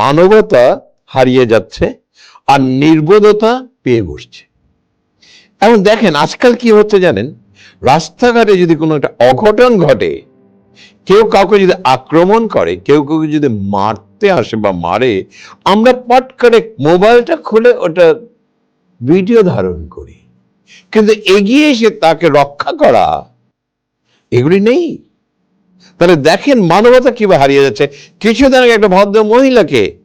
মানবতা হারিয়ে যাচ্ছে আর নির্বোধতা পেয়ে বসছে। এখন দেখেন, আজকাল কি হচ্ছে জানেন? রাস্তাঘাটে যদি কোনো একটা অঘটন ঘটে, কেউ কাউকে যদি আক্রমণ করে, কেউ কাউকে যদি মারতে আসে বা মারে, আমরা পট করে মোবাইলটা খুলে ওটা ভিডিও ধারণ করি। কিন্তু এগিয়ে এসে তাকে রক্ষা করা, এগুলি নেই। তাহলে দেখেন মানবতা কীভাবে হারিয়ে যাচ্ছে। কিছুদিন আগে একটা ভদ্র মহিলাকে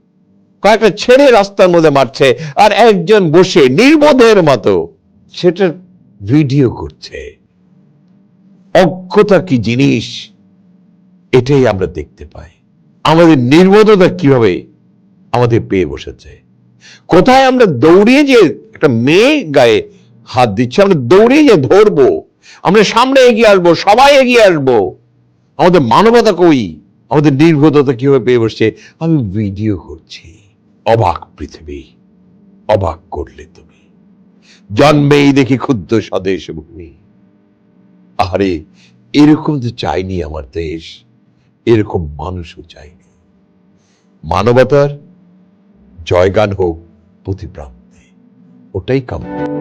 কয়েকটা ছেড়ে রাস্তার মধ্যে মারছে আর একজন বসে নির্বোধের মতো। সেটার ভিডিও করছে। অজ্ঞতা কি জিনিস? এটাই আমরা দেখতে পাই। আমাদের নির্বোধতা কীভাবে আমাদের পেয়ে বসেছে? কোথায় আমরা দৌড়িয়ে যে একটা মেয়ে গায়ে হাত দিচ্ছে? আমরা দৌড়িয়ে যে ধরবো। আমরা সামনে এগিয়ে আসব, সবাই এগিয়ে আসব। আমাদের মানবতা কই? আমাদের নির্বোধতা কীভাবে পেয়ে বসছে? আমি ভিডিও করছি। অবাক পৃথিবী। অবাক করলে তুমি। জন্মেই দেখি ক্ষুদ্র স্বদেশ ভূমি আরে এরকম তো চাইনি আমার দেশ। এরকম মানুষও চাইনি। মানবতার জয়গান হোক প্রতি প্রান্তে ওটাই কাম্য।